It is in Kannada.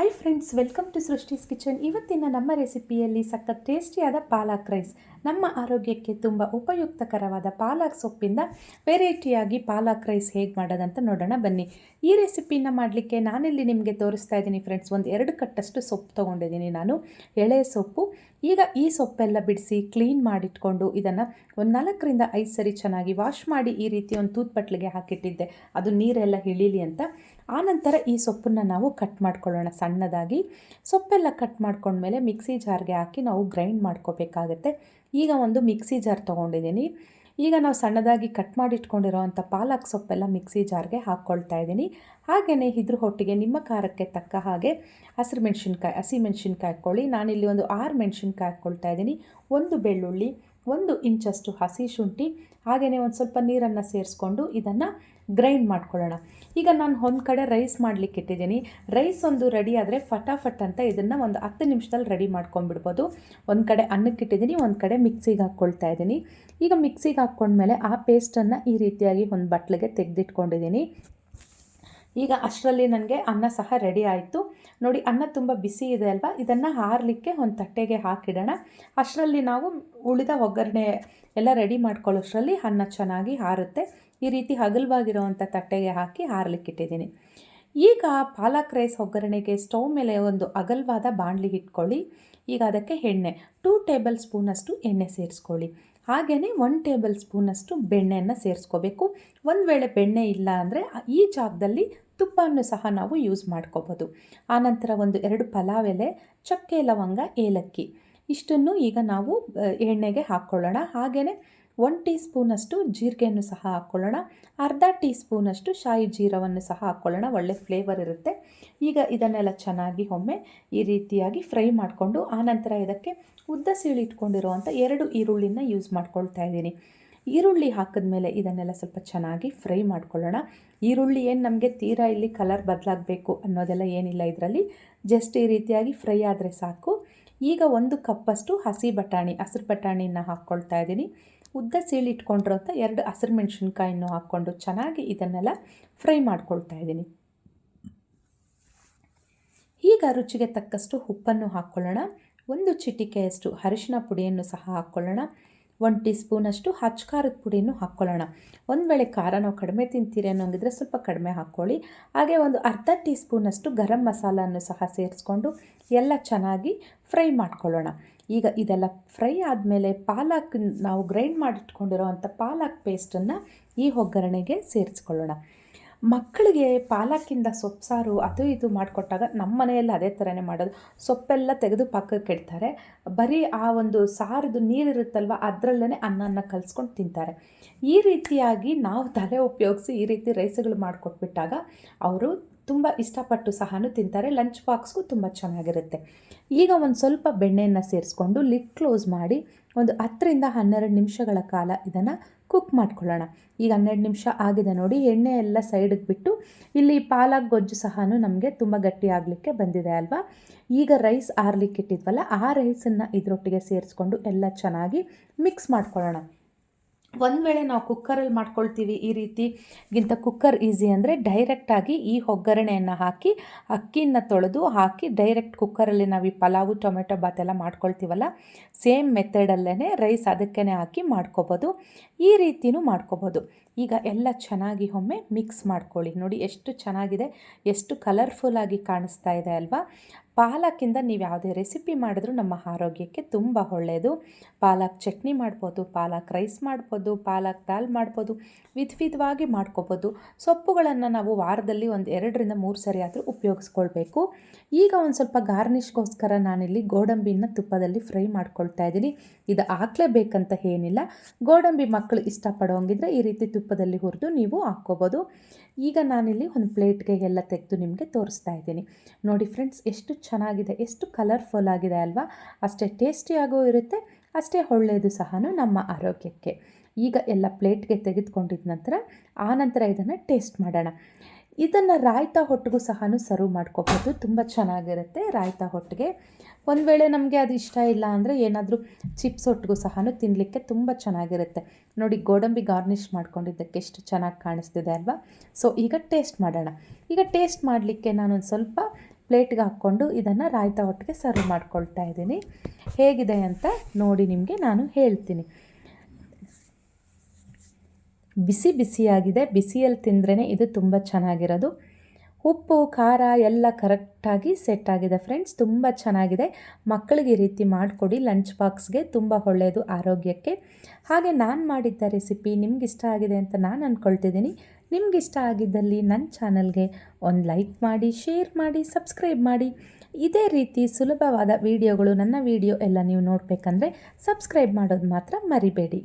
Hi friends welcome to Srushti's kitchen ಇವತ್ತಿನ ನಮ್ಮ ರೆಸಿಪಿಯಲ್ಲಿ ಸಖತ್ ಟೇಸ್ಟಿಯಾದ ಪಾಲಕ್ ರೈಸ್ ನಮ್ಮ ಆರೋಗ್ಯಕ್ಕೆ ತುಂಬ ಉಪಯುಕ್ತಕರವಾದ ಪಾಲಕ್ ಸೊಪ್ಪಿಂದ ವೆರೈಟಿಯಾಗಿ ಪಾಲಕ್ ರೈಸ್ ಹೇಗೆ ಮಾಡೋದಂತ ನೋಡೋಣ ಬನ್ನಿ. ಈ ರೆಸಿಪಿನ ಮಾಡಲಿಕ್ಕೆ ನಾನಿಲ್ಲಿ ನಿಮಗೆ ತೋರಿಸ್ತಾ ಇದ್ದೀನಿ ಫ್ರೆಂಡ್ಸ್ ಒಂದು ಎರಡು ಕಟ್ಟಷ್ಟು ಸೊಪ್ಪು ತೊಗೊಂಡಿದ್ದೀನಿ ನಾನು. ಎಳೆ ಸೊಪ್ಪು. ಈಗ ಈ ಸೊಪ್ಪೆಲ್ಲ ಬಿಡಿಸಿ ಕ್ಲೀನ್ ಮಾಡಿಟ್ಕೊಂಡು ಇದನ್ನು ಒಂದು ನಾಲ್ಕರಿಂದ ಐದು ಸರಿ ಚೆನ್ನಾಗಿ ವಾಶ್ ಮಾಡಿ ಈ ರೀತಿ ಒಂದು ತೂತ್ಪಟ್ಲಿಗೆ ಹಾಕಿಟ್ಟಿದ್ದೆ. ಅದು ನೀರೆಲ್ಲ ಇಳೀಲಿ ಅಂತ. ಆನಂತರ ಈ ಸೊಪ್ಪನ್ನು ನಾವು ಕಟ್ ಮಾಡ್ಕೊಳ್ಳೋಣ ಸಣ್ಣದಾಗಿ. ಸೊಪ್ಪೆಲ್ಲ ಕಟ್ ಮಾಡ್ಕೊಂಡ್ಮೇಲೆ ಮಿಕ್ಸಿ ಜಾರ್ಗೆ ಹಾಕಿ ನಾವು ಗ್ರೈಂಡ್ ಮಾಡ್ಕೋಬೇಕಾಗತ್ತೆ. ಈಗ ಒಂದು ಮಿಕ್ಸಿ ಜಾರ್ ತೊಗೊಂಡಿದ್ದೀನಿ. ಈಗ ನಾವು ಸಣ್ಣದಾಗಿ ಕಟ್ ಮಾಡಿಟ್ಕೊಂಡಿರೋವಂಥ ಪಾಲಕ್ ಸೊಪ್ಪೆಲ್ಲ ಮಿಕ್ಸಿ ಜಾರ್ಗೆ ಹಾಕ್ಕೊಳ್ತಾ ಇದ್ದೀನಿ. ಹಾಗೆಯೇ ಇದ್ರ ಹೊಟ್ಟಿಗೆ ನಿಮ್ಮ ಖಾರಕ್ಕೆ ತಕ್ಕ ಹಾಗೆ ಹಸಿರು ಮೆಣಸಿನ್ಕಾಯಿ, ಹಸಿ ಮೆಣಸಿನ್ಕಾಯಿ ಹಾಕ್ಕೊಳ್ಳಿ. ನಾನಿಲ್ಲಿ ಒಂದು ಆರು ಮೆಣಸಿನ್ಕಾಯಿ ಹಾಕ್ಕೊಳ್ತಾ ಇದ್ದೀನಿ. ಒಂದು ಬೆಳ್ಳುಳ್ಳಿ ಒಂದು ಇಂಚಷ್ಟು ಹಸಿ ಶುಂಠಿ ಹಾಗೆಯೇ ಒಂದು ಸ್ವಲ್ಪ ನೀರನ್ನು ಸೇರಿಸ್ಕೊಂಡು ಇದನ್ನು ಗ್ರೈಂಡ್ ಮಾಡ್ಕೊಳ್ಳೋಣ. ಈಗ ನಾನು ಒಂದು ಕಡೆ ರೈಸ್ ಮಾಡಲಿಕ್ಕೆ ಇಟ್ಟಿದ್ದೀನಿ. ರೈಸ್ ಒಂದು ರೆಡಿ ಆದರೆ ಫಟಾಫಟ್ ಅಂತ ಇದನ್ನು ಒಂದು ಹತ್ತು ನಿಮಿಷದಲ್ಲಿ ರೆಡಿ ಮಾಡ್ಕೊಂಡ್ಬಿಡ್ಬೋದು. ಒಂದು ಕಡೆ ಅನ್ನಕ್ಕೆ ಇಟ್ಟಿದ್ದೀನಿ, ಒಂದು ಕಡೆ ಮಿಕ್ಸಿಗೆ ಹಾಕ್ಕೊಳ್ತಾ ಇದ್ದೀನಿ. ಈಗ ಮಿಕ್ಸಿಗೆ ಹಾಕ್ಕೊಂಡ್ಮೇಲೆ ಆ ಪೇಸ್ಟನ್ನು ಈ ರೀತಿಯಾಗಿ ಒಂದು ಬಟ್ಲಿಗೆ ತೆಗೆದಿಟ್ಕೊಂಡಿದ್ದೀನಿ. ಈಗ ಅಷ್ಟರಲ್ಲಿ ನನಗೆ ಅನ್ನ ಸಹ ರೆಡಿ ಆಯಿತು. ನೋಡಿ, ಅನ್ನ ತುಂಬ ಬಿಸಿ ಇದೆ ಅಲ್ವಾ? ಇದನ್ನು ಹಾರಲಿಕ್ಕೆ ಒಂದು ತಟ್ಟೆಗೆ ಹಾಕಿಡೋಣ. ಅಷ್ಟರಲ್ಲಿ ನಾವು ಉಳಿದ ಒಗ್ಗರಣೆ ಎಲ್ಲ ರೆಡಿ ಮಾಡ್ಕೊಳ್ಳೋಷ್ಟರಲ್ಲಿ ಅನ್ನ ಚೆನ್ನಾಗಿ ಹಾರುತ್ತೆ. ಈ ರೀತಿ ಹಗಲ್ವಾಗಿರೋವಂಥ ತಟ್ಟೆಗೆ ಹಾಕಿ ಹಾರಲಿಕ್ಕಿಟ್ಟಿದ್ದೀನಿ. ಈಗ ಪಾಲಕ್ ರೈಸ್ ಒಗ್ಗರಣೆಗೆ ಸ್ಟೌವ್ ಮೇಲೆ ಒಂದು ಅಗಲವಾದ ಬಾಣಲಿ ಇಟ್ಕೊಳ್ಳಿ. ಈಗ ಅದಕ್ಕೆ ಎಣ್ಣೆ ಟೂ ಟೇಬಲ್ ಸ್ಪೂನಷ್ಟು ಎಣ್ಣೆ ಸೇರಿಸ್ಕೊಳ್ಳಿ. ಹಾಗೆಯೇ ಒನ್ ಟೇಬಲ್ ಸ್ಪೂನಷ್ಟು ಬೆಣ್ಣೆಯನ್ನು ಸೇರಿಸ್ಕೋಬೇಕು. ಒಂದು ವೇಳೆ ಬೆಣ್ಣೆ ಇಲ್ಲ ಅಂದರೆ ಈ ಜಾಗದಲ್ಲಿ ತುಪ್ಪವನ್ನು ಸಹ ನಾವು ಯೂಸ್ ಮಾಡ್ಕೋಬೋದು. ಆನಂತರ ಒಂದು ಎರಡು ಪಲಾವ್ ಎಲೆ ಚಕ್ಕೆ, ಲವಂಗ, ಏಲಕ್ಕಿ. ಇಷ್ಟನ್ನು ಈಗ ನಾವು ಎಣ್ಣೆಗೆ ಹಾಕ್ಕೊಳ್ಳೋಣ. ಹಾಗೆಯೇ ಒನ್ ಟೀ ಸ್ಪೂನಷ್ಟು ಜೀರಿಗೆಯನ್ನು ಸಹ ಹಾಕ್ಕೊಳ್ಳೋಣ. ಅರ್ಧ ಟೀ ಸ್ಪೂನಷ್ಟು ಶಾಯಿ ಜೀರವನ್ನು ಸಹ ಹಾಕ್ಕೊಳ್ಳೋಣ. ಒಳ್ಳೆ ಫ್ಲೇವರ್ ಇರುತ್ತೆ. ಈಗ ಇದನ್ನೆಲ್ಲ ಚೆನ್ನಾಗಿ ಒಮ್ಮೆ ಈ ರೀತಿಯಾಗಿ ಫ್ರೈ ಮಾಡಿಕೊಂಡು ಆನಂತರ ಇದಕ್ಕೆ ಉದ್ದ ಸೀಳಿಟ್ಕೊಂಡಿರುವಂಥ ಎರಡು ಈರುಳ್ಳಿನ ಯೂಸ್ ಮಾಡ್ಕೊಳ್ತಾ ಇದ್ದೀನಿ. ಈರುಳ್ಳಿ ಹಾಕಿದ ಮೇಲೆ ಇದನ್ನೆಲ್ಲ ಸ್ವಲ್ಪ ಚೆನ್ನಾಗಿ ಫ್ರೈ ಮಾಡ್ಕೊಳ್ಳೋಣ. ಈರುಳ್ಳಿ ಏನು ನಮಗೆ ತೀರಾ ಇಲ್ಲಿ ಕಲರ್ ಬದಲಾಗಬೇಕು ಅನ್ನೋದೆಲ್ಲ ಏನಿಲ್ಲ ಇದರಲ್ಲಿ. ಜಸ್ಟ್ ಈ ರೀತಿಯಾಗಿ ಫ್ರೈ ಆದರೆ ಸಾಕು. ಈಗ ಒಂದು ಕಪ್ಪಷ್ಟು ಹಸಿ ಬಟಾಣಿ, ಹಸಿರು ಬಟಾಣಿಯನ್ನು ಹಾಕ್ಕೊಳ್ತಾ ಇದ್ದೀನಿ. ಉದ್ದ ಸೀಳಿಟ್ಕೊಂಡಿರೋಂಥ ಎರಡು ಹಸಿರು ಮೆಣಸಿನ್ಕಾಯನ್ನು ಹಾಕ್ಕೊಂಡು ಚೆನ್ನಾಗಿ ಇದನ್ನೆಲ್ಲ ಫ್ರೈ ಮಾಡ್ಕೊಳ್ತಾ ಇದ್ದೀನಿ. ಈಗ ರುಚಿಗೆ ತಕ್ಕಷ್ಟು ಉಪ್ಪನ್ನು ಹಾಕ್ಕೊಳ್ಳೋಣ. ಒಂದು ಚಿಟಿಕೆಯಷ್ಟು ಅರಿಶಿನ ಪುಡಿಯನ್ನು ಸಹ ಹಾಕ್ಕೊಳ್ಳೋಣ. ಒನ್ ಟೀ ಸ್ಪೂನಷ್ಟು ಹಚ್ಕಾರದ ಪುಡಿನೂ ಹಾಕ್ಕೊಳ್ಳೋಣ ಒಂದು ವೇಳೆ ಖಾರ ನಾವು ಕಡಿಮೆ ತಿಂತೀರಿ ಅನ್ನೋಂಗಿದ್ರೆ ಸ್ವಲ್ಪ ಕಡಿಮೆ ಹಾಕ್ಕೊಳ್ಳಿ ಹಾಗೆ ಒಂದು ಅರ್ಧ ಟೀ ಸ್ಪೂನಷ್ಟು ಗರಂ ಮಸಾಲನ್ನು ಸಹ ಸೇರಿಸ್ಕೊಂಡು ಎಲ್ಲ ಚೆನ್ನಾಗಿ ಫ್ರೈ ಮಾಡ್ಕೊಳ್ಳೋಣ. ಈಗ ಇದೆಲ್ಲ ಫ್ರೈ ಆದಮೇಲೆ ಪಾಲಕ್ ನಾವು ಗ್ರೈಂಡ್ ಮಾಡಿಟ್ಕೊಂಡಿರೋ ಅಂಥ ಪಾಲಕ್ ಪೇಸ್ಟನ್ನು ಈ ಒಗ್ಗರಣೆಗೆ ಸೇರಿಸ್ಕೊಳ್ಳೋಣ. ಮಕ್ಕಳಿಗೆ ಪಾಲಕಿಂದ ಸೊಪ್ಪು ಅದು ಇದು ಮಾಡಿಕೊಟ್ಟಾಗ ನಮ್ಮ ಮನೆಯಲ್ಲಿ ಅದೇ ಥರನೇ ಮಾಡೋದು. ಸೊಪ್ಪೆಲ್ಲ ತೆಗೆದು ಪಕ್ಕಕ್ಕೆ ಇಡ್ತಾರೆ. ಬರೀ ಆ ಒಂದು ಸಾರದು ನೀರಿರುತ್ತಲ್ವ ಅದರಲ್ಲೇ ಅನ್ನನ ಕಲಿಸ್ಕೊಂಡು ತಿಂತಾರೆ. ಈ ರೀತಿಯಾಗಿ ನಾವು ತಲೆ ಉಪಯೋಗಿಸಿ ಈ ರೀತಿ ರೈಸ್ಗಳು ಮಾಡಿಕೊಟ್ಬಿಟ್ಟಾಗ ಅವರು ತುಂಬ ಇಷ್ಟಪಟ್ಟು ಸಹ ತಿಂತಾರೆ. ಲಂಚ್ ಬಾಕ್ಸ್ಗೂ ತುಂಬ ಚೆನ್ನಾಗಿರುತ್ತೆ. ಈಗ ಒಂದು ಸ್ವಲ್ಪ ಬೆಣ್ಣೆಯನ್ನು ಸೇರಿಸ್ಕೊಂಡು ಲಿಡ್ ಕ್ಲೋಸ್ ಮಾಡಿ ಒಂದು ಹತ್ತರಿಂದ ಹನ್ನೆರಡು ನಿಮಿಷಗಳ ಕಾಲ ಇದನ್ನು ಕುಕ್ ಮಾಡ್ಕೊಳ್ಳೋಣ. ಈಗ ಹನ್ನೆರಡು ನಿಮಿಷ ಆಗಿದೆ ನೋಡಿ. ಎಣ್ಣೆ ಎಲ್ಲ ಸೈಡಿಗೆ ಬಿಟ್ಟು ಇಲ್ಲಿ ಪಾಲಕ್ ಗೊಜ್ಜು ಸಹ ನಮಗೆ ತುಂಬ ಗಟ್ಟಿ ಆಗಲಿಕ್ಕೆ ಬಂದಿದೆ ಅಲ್ವಾ? ಈಗ ರೈಸ್ ಆರ್ಲಿಕ್ಕೆ ಇಟ್ಟಿದ್ವಲ್ಲ, ಆ ರೈಸನ್ನು ಇದರೊಟ್ಟಿಗೆ ಸೇರಿಸ್ಕೊಂಡು ಎಲ್ಲ ಚೆನ್ನಾಗಿ ಮಿಕ್ಸ್ ಮಾಡ್ಕೊಳ್ಳೋಣ. ಒಂದು ವೇಳೆ ನಾವು ಕುಕ್ಕರಲ್ಲಿ ಮಾಡ್ಕೊಳ್ತೀವಿ ಈ ರೀತಿಗಿಂತ ಕುಕ್ಕರ್ ಈಸಿ ಅಂದರೆ ಡೈರೆಕ್ಟಾಗಿ ಈ ಒಗ್ಗರಣೆಯನ್ನು ಹಾಕಿ, ಅಕ್ಕಿನ ತೊಳೆದು ಹಾಕಿ ಡೈರೆಕ್ಟ್ ಕುಕ್ಕರಲ್ಲಿ ನಾವು ಈ ಪಲಾವು, ಟೊಮೆಟೊ ಬಾತ್ ಎಲ್ಲ ಮಾಡ್ಕೊಳ್ತೀವಲ್ಲ, ಸೇಮ್ ಮೆಥಡಲ್ಲೇ ರೈಸ್ ಅದಕ್ಕೇ ಹಾಕಿ ಮಾಡ್ಕೋಬೋದು, ಈ ರೀತಿಯೂ ಮಾಡ್ಕೋಬೋದು. ಈಗ ಎಲ್ಲ ಚೆನ್ನಾಗಿ ಒಮ್ಮೆ ಮಿಕ್ಸ್ ಮಾಡ್ಕೊಳ್ಳಿ. ನೋಡಿ ಎಷ್ಟು ಚೆನ್ನಾಗಿದೆ, ಎಷ್ಟು ಕಲರ್ಫುಲ್ಲಾಗಿ ಕಾಣಿಸ್ತಾ ಇದೆ ಅಲ್ವಾ? ಪಾಲಕ್ಕಿಂದ ನೀವು ಯಾವುದೇ ರೆಸಿಪಿ ಮಾಡಿದ್ರೂ ನಮ್ಮ ಆರೋಗ್ಯಕ್ಕೆ ತುಂಬ ಒಳ್ಳೆಯದು. ಪಾಲಕ್ ಚಟ್ನಿ ಮಾಡ್ಬೋದು, ಪಾಲಕ್ ರೈಸ್ ಮಾಡ್ಬೋದು, ಪಾಲಕ್ ದಾಲ್ ಮಾಡ್ಬೋದು, ವಿಧ ವಿಧವಾಗಿ ಮಾಡ್ಕೋಬೋದು. ಸೊಪ್ಪುಗಳನ್ನು ನಾವು ವಾರದಲ್ಲಿ ಒಂದು ಎರಡರಿಂದ ಮೂರು ಸರಿ ಆದರೂ ಉಪಯೋಗಿಸ್ಕೊಳ್ಬೇಕು. ಈಗ ಒಂದು ಸ್ವಲ್ಪ ಗಾರ್ನಿಷ್ಗೋಸ್ಕರ ನಾನಿಲ್ಲಿ ಗೋಡಂಬಿನ ತುಪ್ಪದಲ್ಲಿ ಫ್ರೈ ಮಾಡ್ಕೊಳ್ತಾ ಇದ್ದೀನಿ. ಇದು ಹಾಕ್ಲೇಬೇಕಂತ ಏನಿಲ್ಲ. ಗೋಡಂಬಿ ಮಕ್ಕಳು ಇಷ್ಟಪಡೋಂಗಿದ್ರೆ ಈ ರೀತಿ ತುಪ್ಪದಲ್ಲಿ ಹುರಿದು ನೀವು ಹಾಕ್ಕೋಬೋದು. ಈಗ ನಾನಿಲ್ಲಿ ಒಂದು ಪ್ಲೇಟ್ಗೆ ಎಲ್ಲ ತೆಗೆದು ನಿಮಗೆ ತೋರಿಸ್ತಾ ಇದ್ದೀನಿ. ನೋಡಿ ಫ್ರೆಂಡ್ಸ್, ಎಷ್ಟು ಚೆನ್ನಾಗಿದೆ. ಎಷ್ಟು ಕಲರ್ಫುಲ್ ಆಗಿದೆ ಅಲ್ವಾ? ಅಷ್ಟೇ ಟೇಸ್ಟಿಯಾಗೂ ಇರುತ್ತೆ, ಅಷ್ಟೇ ಒಳ್ಳೆಯದು ಸಹ ನಮ್ಮ ಆರೋಗ್ಯಕ್ಕೆ. ಈಗ ಎಲ್ಲ ಪ್ಲೇಟ್ಗೆ ತೆಗೆದುಕೊಂಡಿದ ನಂತರ ಆನಂತರ ಇದನ್ನು ಟೇಸ್ಟ್ ಮಾಡೋಣ. ಇದನ್ನು ರಾಯ್ತಾ ಹೊಟ್ಟಿಗೂ ಸಹ ಸರ್ವ್ ಮಾಡ್ಕೋಬೋದು. ತುಂಬ ಚೆನ್ನಾಗಿರುತ್ತೆ ರಾಯ್ತಾ ಹೊಟ್ಟಿಗೆ ಒಂದು ವೇಳೆ ನಮಗೆ ಅದು ಇಷ್ಟ ಇಲ್ಲ ಅಂದರೆ ಏನಾದರೂ ಚಿಪ್ಸ್ ಒಟ್ಟಿಗೂ ಸಹ ತಿನ್ನಲಿಕ್ಕೆ ತುಂಬ ಚೆನ್ನಾಗಿರುತ್ತೆ. ನೋಡಿ, ಗೋಡಂಬಿ ಗಾರ್ನಿಷ್ ಮಾಡ್ಕೊಂಡಿದ್ದಕ್ಕೆ ಎಷ್ಟು ಚೆನ್ನಾಗಿ ಕಾಣಿಸ್ತಿದೆ ಅಲ್ವಾ? ಸೊ ಈಗ ಟೇಸ್ಟ್ ಮಾಡೋಣ. ಈಗ ಟೇಸ್ಟ್ ಮಾಡಲಿಕ್ಕೆ ನಾನೊಂದು ಸ್ವಲ್ಪ ಪ್ಲೇಟ್ಗೆ ಹಾಕ್ಕೊಂಡು ಇದನ್ನು ರಾಯ್ತ ಒಟ್ಟಿಗೆ ಸರ್ವ್ ಮಾಡ್ಕೊಳ್ತಾ ಇದ್ದೀನಿ. ಹೇಗಿದೆ ಅಂತ ನೋಡಿ ನಿಮಗೆ ನಾನು ಹೇಳ್ತೀನಿ. ಬಿಸಿ ಬಿಸಿಯಾಗಿದೆ. ಬಿಸಿಯಲ್ಲಿ ತಿಂದ್ರೇ ಇದು ತುಂಬ ಚೆನ್ನಾಗಿರೋದು. ಉಪ್ಪು, ಖಾರ ಎಲ್ಲ ಕರೆಕ್ಟಾಗಿ ಸೆಟ್ ಆಗಿದೆ ಫ್ರೆಂಡ್ಸ್ ತುಂಬ ಚೆನ್ನಾಗಿದೆ. ಮಕ್ಕಳಿಗೆ ಈ ರೀತಿ ಮಾಡಿಕೊಡಿ. ಲಂಚ್ ಬಾಕ್ಸ್ಗೆ ತುಂಬ ಒಳ್ಳೆಯದು ಆರೋಗ್ಯಕ್ಕೆ. ಹಾಗೆ ನಾನು ಮಾಡಿದ್ದ ರೆಸಿಪಿ ನಿಮ್ಗೆ ಇಷ್ಟ ಆಗಿದೆ ಅಂತ ನಾನು ಅಂದ್ಕೊಳ್ತಿದ್ದೀನಿ ನಿಮ್ಗೆ ಇಷ್ಟ ಆಗಿದ್ದಲ್ಲಿ ನನ್ನ ಚಾನಲ್ಗೆ ಒಂದು ಲೈಕ್ ಮಾಡಿ, ಶೇರ್ ಮಾಡಿ, ಸಬ್ಸ್ಕ್ರೈಬ್ ಮಾಡಿ. ಇದೇ ರೀತಿ ಸುಲಭವಾದ ವಿಡಿಯೋಗಳು ನನ್ನ ವಿಡಿಯೋ ಎಲ್ಲ ನೀವು ನೋಡಬೇಕಂದ್ರೆ ಸಬ್ಸ್ಕ್ರೈಬ್ ಮಾಡೋದು ಮಾತ್ರ ಮರಿಬೇಡಿ.